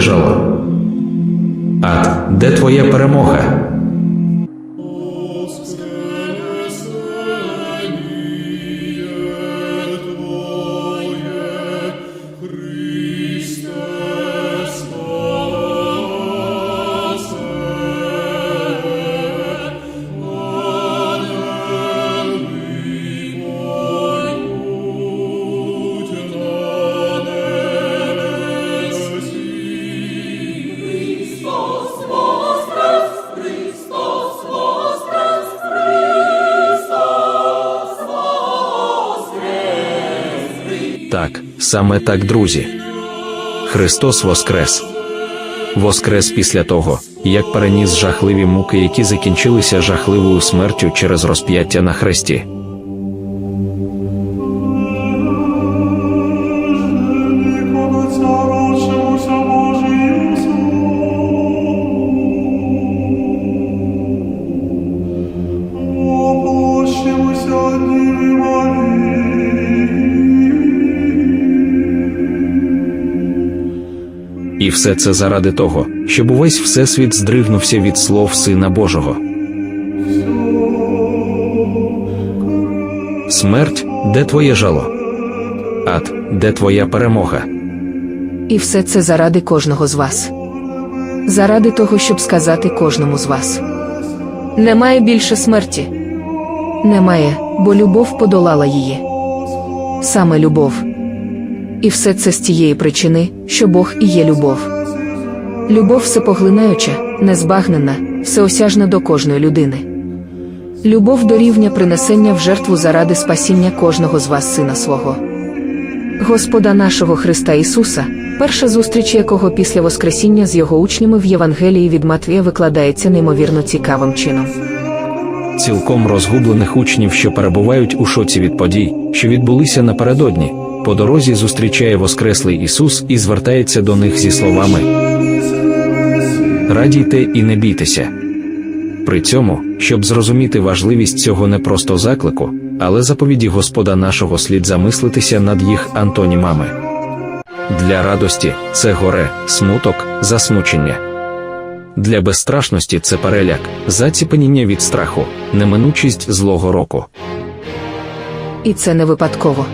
де? Ад, де твоя перемога? Саме так, друзі. Христос Воскрес. Воскрес після того, як переніс жахливі муки, які закінчилися жахливою смертю через розп'яття на хресті. І все це заради того, щоб увесь всесвіт здригнувся від слов Сина Божого. Смерть, де твоє жало? Ад, де твоя перемога? І все це заради кожного з вас. Заради того, щоб сказати кожному з вас. Немає більше смерті. Немає, бо любов подолала її. Саме любов. І все це з тієї причини, що Бог і є любов. Любов всепоглинаюча, незбагнена, всеосяжна до кожної людини. Любов до рівня принесення в жертву заради спасіння кожного з вас сина свого. Господа нашого Христа Ісуса, перша зустріч якого після Воскресіння з його учнями в Євангелії від Матвія викладається неймовірно цікавим чином. цілком розгублених учнів, що перебувають у шоці від подій, що відбулися напередодні. По дорозі зустрічає Воскреслий Ісус і звертається до них зі словами: Радійте і не бійтеся. При цьому, щоб зрозуміти важливість цього не просто заклику, але заповіді Господа нашого слід замислитися над їх антонімами. Для радості це горе, смуток, засмучення. Для безстрашності це переляк, заціпеніння від страху, неминучість злого року. І це не випадково.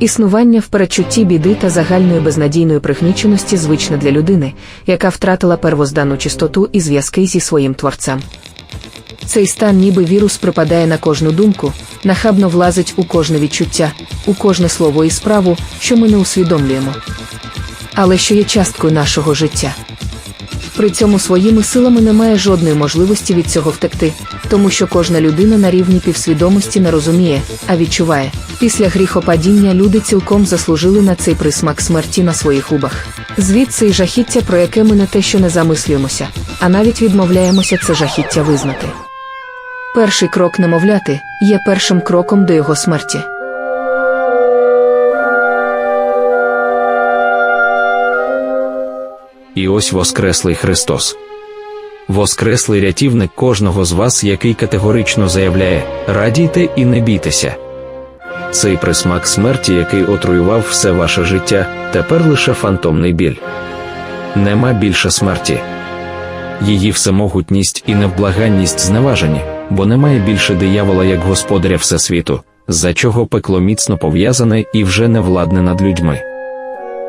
Існування в передчутті біди та загальної безнадійної пригніченості звичне для людини, яка втратила первозданну чистоту і зв'язки зі своїм творцем. Цей стан, ніби вірус, припадає на кожну думку, нахабно влазить у кожне відчуття, у кожне слово і справу, що ми не усвідомлюємо. Але що є часткою нашого життя. При цьому своїми силами немає жодної можливості від цього втекти, тому що кожна людина на рівні півсвідомості не розуміє, а відчуває. Після гріхопадіння люди цілком заслужили на цей присмак смерті на своїх губах. Звідси й жахіття, про яке ми не те, що не замислюємося, а навіть відмовляємося це жахіття визнати. Перший крок немовляти є першим кроком до його смерті. І ось Воскреслий Христос. Воскреслий рятівник кожного з вас, який категорично заявляє: радійте і не бійтеся. Цей присмак смерті, який отруював все ваше життя, тепер лише фантомний біль. Нема більше смерті. Її всемогутність і невблаганність зневажені, бо немає більше диявола як господаря Всесвіту, за чого пекло міцно пов'язане і вже не владне над людьми.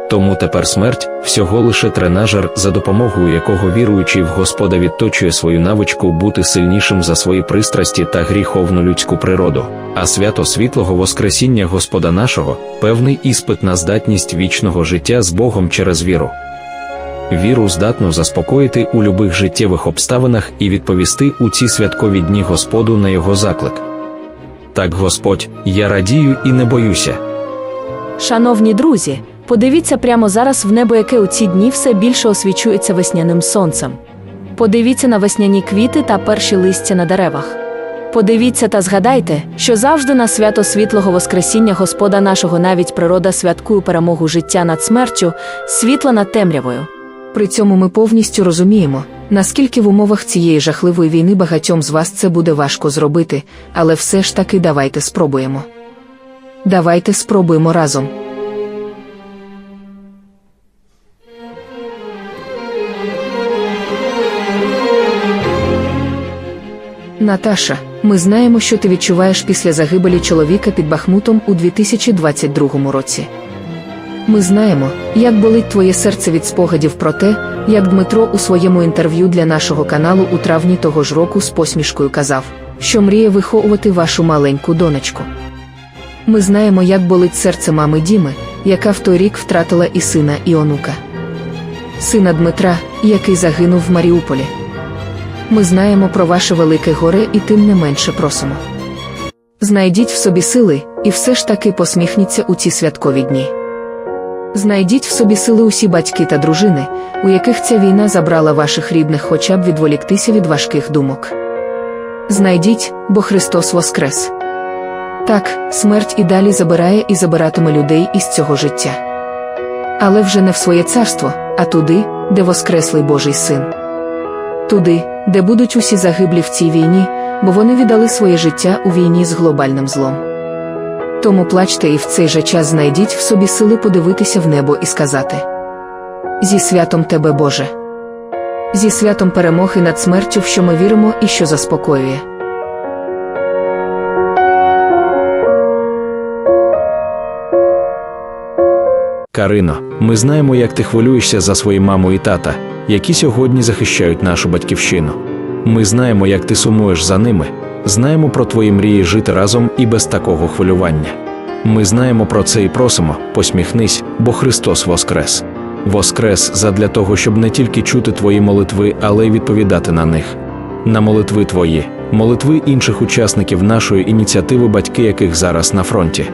Тому тепер смерть всього лише тренажер, за допомогою якого віруючий в Господа відточує свою навичку бути сильнішим за свої пристрасті та гріховну людську природу, а свято світлого Воскресіння Господа нашого певний іспит на здатність вічного життя з Богом через віру. Віру здатну заспокоїти у любих життєвих обставинах і відповісти у ці святкові дні Господу на його заклик. Так, Господь, я радію і не боюся. Шановні друзі, подивіться прямо зараз в небо, яке у ці дні все більше освічується весняним сонцем. Подивіться на весняні квіти та перші листя на деревах. Подивіться та згадайте, що завжди на свято світлого Воскресіння Господа нашого навіть природа святкує перемогу життя над смертю, світла над темрявою. При цьому ми повністю розуміємо, наскільки в умовах цієї жахливої війни багатьом з вас це буде важко зробити, але все ж таки давайте спробуємо. Давайте спробуємо разом. Наташа, ми знаємо, що ти відчуваєш після загибелі чоловіка під Бахмутом у 2022 році. Ми знаємо, як болить твоє серце від спогадів про те, як Дмитро у своєму інтерв'ю для нашого каналу у травні того ж року з посмішкою казав, що мріє виховувати вашу маленьку донечку. Ми знаємо, як болить серце мами Діми, яка в той рік втратила і сина, і онука. Сина Дмитра, який загинув в Маріуполі. Ми знаємо про ваше велике горе і тим не менше просимо. Знайдіть в собі сили, і все ж таки посміхніться у ці святкові дні. Знайдіть в собі сили усі батьки та дружини, у яких ця війна забрала ваших рідних хоча б відволіктися від важких думок. Знайдіть, бо Христос воскрес. Так, смерть і далі забирає і забиратиме людей із цього життя. Але вже не в своє царство, а туди, де воскреслий Божий син. Туди, де будуть усі загиблі в цій війні, бо вони віддали своє життя у війні з глобальним злом. Тому плачте і в цей же час знайдіть в собі сили подивитися в небо і сказати: Зі святом тебе, Боже! Зі святом перемоги над смертю, в що ми віримо і що заспокоює. Карино, ми знаємо, як ти хвилюєшся за свою маму і тата, які сьогодні захищають нашу батьківщину. Ми знаємо, як ти сумуєш за ними, знаємо про твої мрії жити разом і без такого хвилювання. Ми знаємо про це і просимо, посміхнись, бо Христос воскрес. Воскрес задля того, щоб не тільки чути твої молитви, але й відповідати на них. На молитви твої, молитви інших учасників нашої ініціативи, батьки яких зараз на фронті.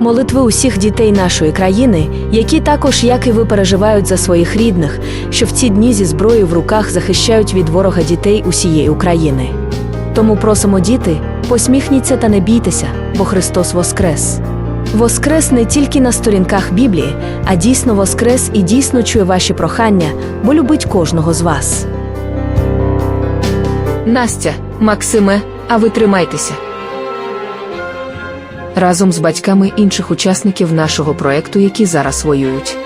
Молитви усіх дітей нашої країни, які також, як і ви, переживають за своїх рідних, що в ці дні зі зброєю в руках захищають від ворога дітей усієї України. Тому просимо діти, посміхніться та не бійтеся, бо Христос воскрес. Воскрес не тільки на сторінках Біблії, а дійсно воскрес і дійсно чує ваші прохання, бо любить кожного з вас. Настя, Максиме, а ви тримайтеся. Разом з батьками інших учасників нашого проекту, які зараз воюють.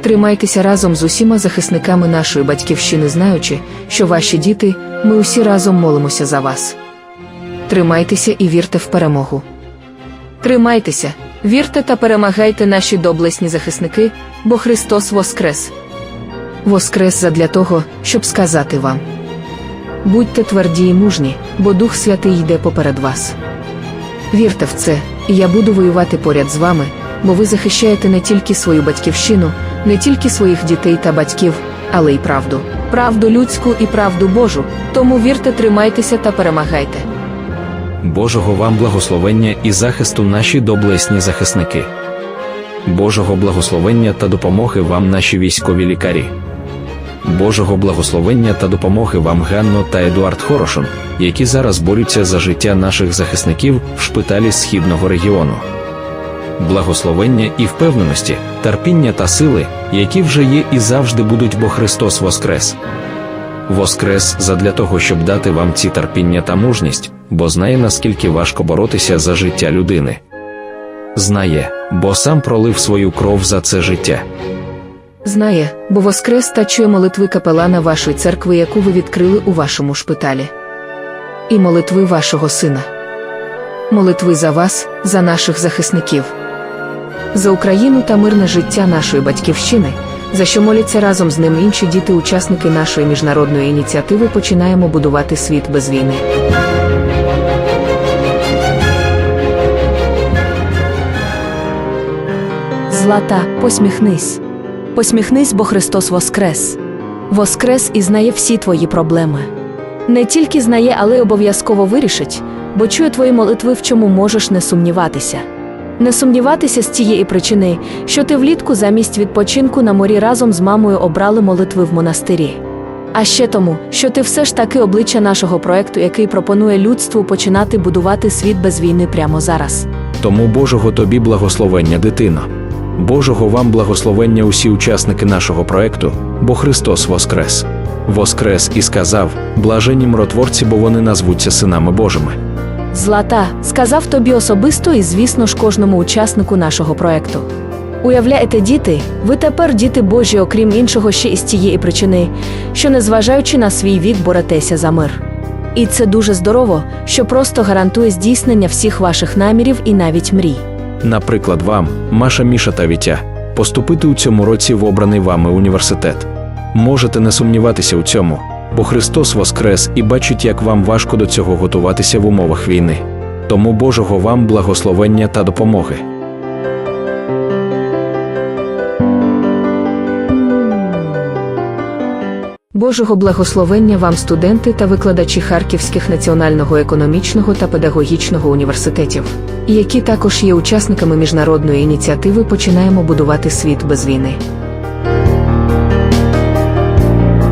Тримайтеся разом з усіма захисниками нашої батьківщини, знаючи, що ваші діти, ми усі разом молимося за вас. Тримайтеся і вірте в перемогу. Тримайтеся, вірте та перемагайте наші доблесні захисники, бо Христос воскрес. Воскрес задля того, щоб сказати вам. Будьте тверді і мужні, бо Дух Святий йде поперед вас. Вірте в це, і я буду воювати поряд з вами, бо ви захищаєте не тільки свою батьківщину, не тільки своїх дітей та батьків, але й правду, правду людську і правду Божу. Тому вірте, тримайтеся та перемагайте. Божого вам благословення і захисту наші доблесні захисники. Божого благословення та допомоги вам наші військові лікарі. Божого благословення та допомоги вам Ганно та Едуард Хорошин, які зараз борються за життя наших захисників в шпиталі Східного регіону. Благословення і впевненості, терпіння та сили, які вже є і завжди будуть, бо Христос Воскрес. Воскрес задля того, щоб дати вам ці терпіння та мужність, бо знає, наскільки важко боротися за життя людини. Знає, бо сам пролив свою кров за це життя. Знає, бо воскрес та чує молитви капелана вашої церкви, яку ви відкрили у вашому шпиталі. І молитви вашого сина. Молитви за вас, за наших захисників. За Україну та мирне життя нашої батьківщини, за що моляться разом з ним інші діти-учасники нашої міжнародної ініціативи Починаємо будувати світ без війни. Злата, посміхнись. Посміхнись, бо Христос воскрес. Воскрес і знає всі твої проблеми. Не тільки знає, але й обов'язково вирішить, бо чує твої молитви, в чому можеш не сумніватися. Не сумніватися з тієї причини, що ти влітку замість відпочинку на морі разом з мамою обрали молитви в монастирі. А ще тому, що ти все ж таки обличчя нашого проекту, який пропонує людству починати будувати світ без війни прямо зараз. Тому Божого тобі благословення, дитино. Божого вам благословення усі учасники нашого проекту, бо Христос Воскрес. Воскрес і сказав: блаженні миротворці, бо вони назвуться синами Божими. Злата сказав тобі особисто і, звісно ж, кожному учаснику нашого проекту. Уявляєте, діти, ви тепер діти Божі, окрім іншого, ще із тієї причини, що, незважаючи на свій вік, боретеся за мир. І це дуже здорово, що просто гарантує здійснення всіх ваших намірів і навіть мрій. Наприклад, вам, Маша Міша та Вітя, поступити у цьому році в обраний вами університет. Можете не сумніватися у цьому, бо Христос Воскрес і бачить, як вам важко до цього готуватися в умовах війни. Тому Божого вам благословення та допомоги. Божого благословення вам, студенти та викладачі Харківських національного економічного та педагогічного університетів, які також є учасниками міжнародної ініціативи Починаємо будувати світ без війни.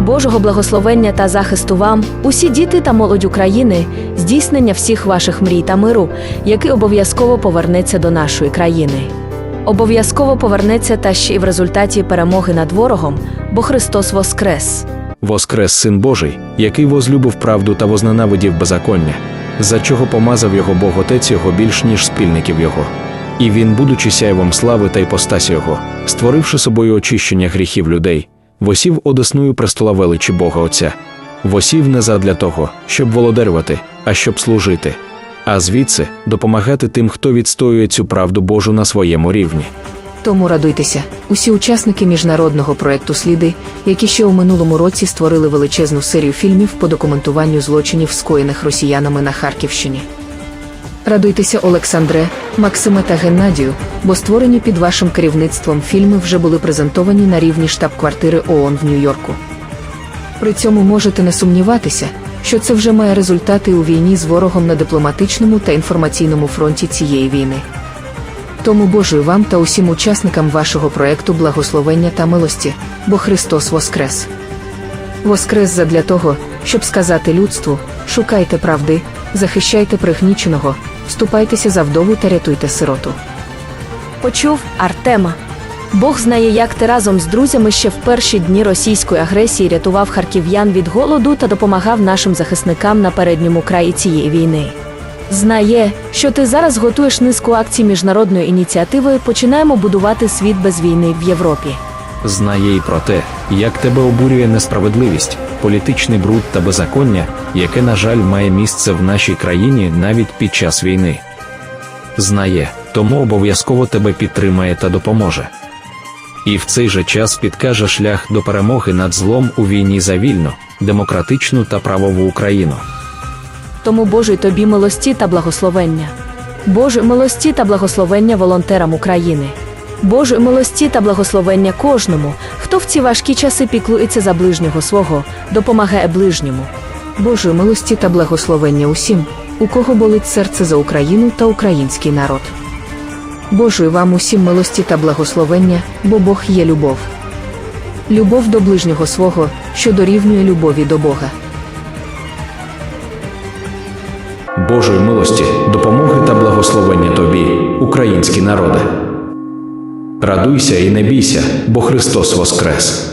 Божого благословення та захисту вам, усі діти та молодь України, здійснення всіх ваших мрій та миру, який обов'язково повернеться до нашої країни. Обов'язково повернеться та ще й в результаті перемоги над ворогом, бо Христос Воскрес. Воскрес Син Божий, який возлюбив правду та возненавидів беззаконня, за чого помазав його Бог Отець його більш ніж спільників його. І він, будучи сяйвом слави та іпостасі його, створивши собою очищення гріхів людей, восів одесною престола величі Бога Отця, восів не задля того, щоб володарювати, а щоб служити, а звідси допомагати тим, хто відстоює цю правду Божу на своєму рівні. Тому радуйтеся, усі учасники міжнародного проекту Сліди, які ще у минулому році створили величезну серію фільмів по документуванню злочинів, скоєних росіянами на Харківщині. Радуйтеся, Олександре, Максиме та Геннадію, бо створені під вашим керівництвом фільми вже були презентовані на рівні штаб-квартири ООН в Нью-Йорку. При цьому можете не сумніватися, що це вже має результати у війні з ворогом на дипломатичному та інформаційному фронті цієї війни. Тому Божою вам та усім учасникам вашого проекту благословення та милості, бо Христос Воскрес. Воскрес задля того, щоб сказати людству: шукайте правди, захищайте пригніченого, вступайтеся за вдову та рятуйте сироту. Почув Артема. Бог знає, як ти разом з друзями ще в перші дні російської агресії рятував харків'ян від голоду та допомагав нашим захисникам на передньому краї цієї війни. Знає, що ти зараз готуєш низку акцій міжнародної ініціативи Починаємо будувати світ без війни в Європі. Знає і про те, як тебе обурює несправедливість, політичний бруд та беззаконня, яке, на жаль, має місце в нашій країні навіть під час війни. Знає, тому обов'язково тебе підтримає та допоможе. І в цей же час підкаже шлях до перемоги над злом у війні за вільну, демократичну та правову Україну. Тому Божої тобі милості та благословення. Божої милості та благословення волонтерам України. Божої милості та благословення кожному, хто в ці важкі часи піклується за ближнього свого, допомагає ближньому. Божої милості та благословення усім, у кого болить серце за Україну та український народ. Божої вам усім милості та благословення, бо Бог є любов. Любов до ближнього свого, що дорівнює любові до Бога. Божої милості, допомоги та благословення тобі, українські народи. Радуйся і не бійся, бо Христос Воскрес!